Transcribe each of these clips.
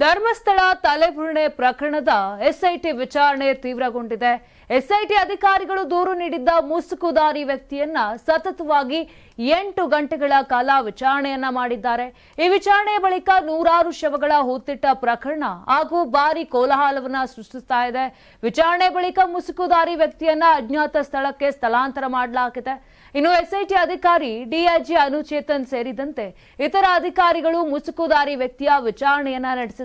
ಧರ್ಮಸ್ಥಳ ತಲೆಬುರುಣೆ ಪ್ರಕರಣದ ಎಸ್ಐಟಿ ವಿಚಾರಣೆ ತೀವ್ರಗೊಂಡಿದೆ. ಎಸ್ಐಟಿ ಅಧಿಕಾರಿಗಳು ದೂರು ನೀಡಿದ್ದ ಮುಸುಕುದಾರಿ ವ್ಯಕ್ತಿಯನ್ನ ಸತತವಾಗಿ ಎಂಟು ಗಂಟೆಗಳ ಕಾಲ ವಿಚಾರಣೆಯನ್ನ ಮಾಡಿದ್ದಾರೆ. ಈ ವಿಚಾರಣೆಯ ಬಳಿಕ ನೂರಾರು ಶವಗಳ ಹೂತಿಟ್ಟ ಪ್ರಕರಣ ಹಾಗೂ ಭಾರಿ ಕೋಲಾಹಲವನ್ನ ಸೃಷ್ಟಿಸ್ತಾ ಇದೆ. ವಿಚಾರಣೆ ಬಳಿಕ ಮುಸುಕುದಾರಿ ವ್ಯಕ್ತಿಯನ್ನ ಅಜ್ಞಾತ ಸ್ಥಳಕ್ಕೆ ಸ್ಥಳಾಂತರ ಮಾಡಲಾಗಿದೆ. ಇನ್ನು ಎಸ್ಐಟಿ ಅಧಿಕಾರಿ ಡಿಐಜಿ ಅನುಚೇತನ್ ಸೇರಿದಂತೆ ಇತರ ಅಧಿಕಾರಿಗಳು ಮುಸುಕುದಾರಿ ವ್ಯಕ್ತಿಯ ವಿಚಾರಣೆಯನ್ನ ನಡೆಸಿದ್ದಾರೆ.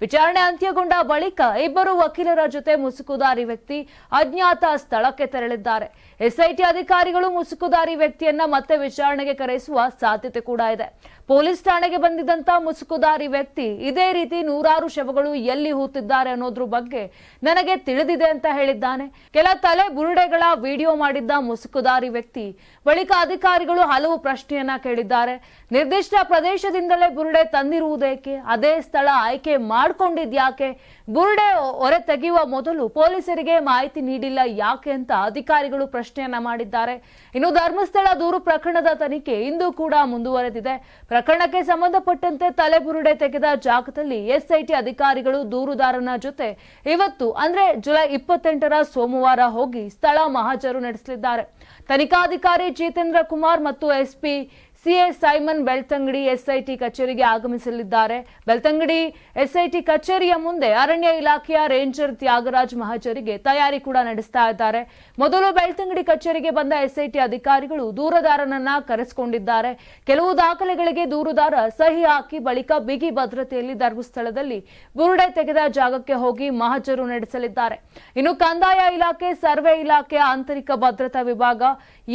ವಿಚಾರಣೆ ಅಂತ್ಯಗೊಂಡ ಬಳಿಕ ಇಬ್ಬರು ವಕೀಲರ ಜೊತೆ ಮುಸುಕುದಾರಿ ವ್ಯಕ್ತಿ ಅಜ್ಞಾತ ಸ್ಥಳಕ್ಕೆ ತೆರಳಿದ್ದಾರೆ. ಎಸ್ಐಟಿ ಅಧಿಕಾರಿಗಳು ಮುಸುಕುದಾರಿ ವ್ಯಕ್ತಿಯನ್ನ ಮತ್ತೆ ವಿಚಾರಣೆಗೆ ಕರೆಸುವ ಸಾಧ್ಯತೆ ಕೂಡ ಇದೆ. ಪೊಲೀಸ್ ಠಾಣೆಗೆ ಬಂದಿದ್ದಂತ ಮುಸುಕುದಾರಿ ವ್ಯಕ್ತಿ ಇದೇ ರೀತಿ ನೂರಾರು ಶವಗಳು ಎಲ್ಲಿ ಹೂತಿದ್ದಾರೆ ಅನ್ನೋದ್ರ ಬಗ್ಗೆ ನನಗೆ ತಿಳಿದಿದೆ ಅಂತ ಹೇಳಿದ್ದಾನೆ. ಕೆಲ ತಲೆ ಬುರುಡೆಗಳ ವಿಡಿಯೋ ಮಾಡಿದ್ದ ಮುಸುಕುದಾರಿ ವ್ಯಕ್ತಿ ಬಳಿಕ ಅಧಿಕಾರಿಗಳು ಹಲವು ಪ್ರಶ್ನೆಯನ್ನ ಕೇಳಿದ್ದಾರೆ. ನಿರ್ದಿಷ್ಟ ಪ್ರದೇಶದಿಂದಲೇ ಬುರುಡೆ ತಂದಿರುವುದೇಕೆ? ಅದೇ ಸ್ಥಳ ಆಯ್ಕೆ ಮಾಡ್ಕೊಂಡಿದ್ಯಾಕೆ? ಬುರುಡೆ ಹೊರೆ ತೆಗೆಯುವ ಮೊದಲು ಪೊಲೀಸರಿಗೆ ಮಾಹಿತಿ ನೀಡಿಲ್ಲ. ಯಾಕೆ ಅಂತ ಅಧಿಕಾರಿಗಳು ಪ್ರಶ್ನೆಯನ್ನ ಮಾಡಿದ್ದಾರೆ. ಇನ್ನು ಧರ್ಮಸ್ಥಳ ದೂರು ಪ್ರಕರಣದ ತನಿಖೆ ಇಂದು ಕೂಡ ಮುಂದುವರೆದಿದೆ. ಪ್ರಕರಣಕ್ಕೆ ಸಂಬಂಧಪಟ್ಟಂತೆ ತಲೆಬುರುಡೆ ತೆಗೆದ ಜಾಗದಲ್ಲಿ ಎಸ್ಐಟಿ ಅಧಿಕಾರಿಗಳು ದೂರುದಾರನ ಜೊತೆ ಇವತ್ತು, ಅಂದ್ರೆ ಜುಲೈ ಇಪ್ಪತ್ತೆಂಟರ ಸೋಮವಾರ ಹೋಗಿ ಸ್ಥಳ ಮಹಾಜರು ನಡೆಸಲಿದ್ದಾರೆ. ತನಿಖಾಧಿಕಾರಿ ಜಿತೇಂದ್ರ ಕುಮಾರ್ ಮತ್ತು SP CA Simon Belthangady SIT ಕಚೇರಿಗೆ ಆಗಮಿಸಲಿದ್ದಾರೆ. ಬೆಳ್ತಂಗಡಿ ಎಸ್ಐಟಿ ಕಚೇರಿಯ ಮುಂದೆ ಅರಣ್ಯ ಇಲಾಖೆಯ ರೇಂಜರ್ ತ್ಯಾಗರಾಜ್ ಮಹಾಜರಿಗೆ ತಯಾರಿ ಕೂಡ ನಡೆಸ್ತಾ ಇದ್ದಾರೆ. ಮೊದಲು ಬೆಳ್ತಂಗಡಿ ಕಚೇರಿಗೆ ಬಂದ ಎಸ್ಐಟಿ ಅಧಿಕಾರಿಗಳು ದೂರದಾರನನ್ನ ಕರೆಸಿಕೊಂಡಿದ್ದಾರೆ. ಕೆಲವು ದಾಖಲೆಗಳಿಗೆ ದೂರುದಾರ ಸಹಿ ಹಾಕಿ ಬಳಿಕ ಬಿಗಿ ಭದ್ರತೆಯಲ್ಲಿ ಧರ್ಮಸ್ಥಳದಲ್ಲಿ ಬುರುಡೆ ತೆಗೆದ ಜಾಗಕ್ಕೆ ಹೋಗಿ ಮಹಾಜರು ನಡೆಸಲಿದ್ದಾರೆ. ಇನ್ನು ಕಂದಾಯ ಇಲಾಖೆ, ಸರ್ವೆ ಇಲಾಖೆಯ ಆಂತರಿಕ ಭದ್ರತಾ ವಿಭಾಗ,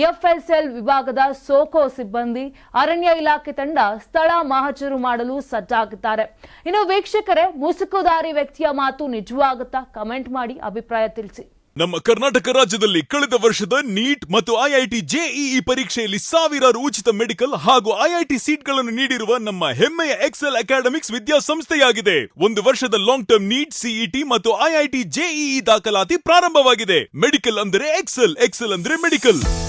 ಎಫ್ಎಸ್ಎಲ್ ವಿಭಾಗದ ಸೋಕೋ ಸಿಬ್ಬಂದಿ ಅರಣ್ಯ ಇಲಾಖೆ ತಂಡ ಸ್ಥಳ ಮಹಜರು ಮಾಡಲು ಸಜ್ಜಾಗಿದ್ದಾರೆ ಇನ್ನು ವೀಕ್ಷಕರೇ ಮುಸುಕುದಾರಿ ವ್ಯಕ್ತಿಯ ಮಾತು ನಿಜವಾಗುತ್ತಾ? ಕಮೆಂಟ್ ಮಾಡಿ ಅಭಿಪ್ರಾಯ ತಿಳಿಸಿ. ನಮ್ಮ ಕರ್ನಾಟಕ ರಾಜ್ಯದಲ್ಲಿ ಕಳೆದ ವರ್ಷದ ನೀಟ್ ಮತ್ತು ಐಐಟಿ ಜೆಇಇ ಪರೀಕ್ಷೆಯಲ್ಲಿ ಸಾವಿರಾರು ಉಚಿತ ಮೆಡಿಕಲ್ ಹಾಗೂ ಐಐಟಿ ಸೀಟ್ಗಳನ್ನು ನೀಡಿರುವ ನಮ್ಮ ಹೆಮ್ಮೆಯ ಎಕ್ಸೆಲ್ ಅಕಾಡೆಮಿಕ್ಸ್ ವಿದ್ಯಾಸಂಸ್ಥೆಯಾಗಿದೆ. ಒಂದು ವರ್ಷದ ಲಾಂಗ್ ಟರ್ಮ್ ನೀಟ್, ಸಿಇಟಿ ಮತ್ತು ಐಐಟಿ ಜೆಇಇ ದಾಖಲಾತಿ ಪ್ರಾರಂಭವಾಗಿದೆ. ಮೆಡಿಕಲ್ ಅಂದರೆ ಎಕ್ಸೆಲ್ ಎಕ್ಸೆಲ್ ಅಂದ್ರೆ ಮೆಡಿಕಲ್.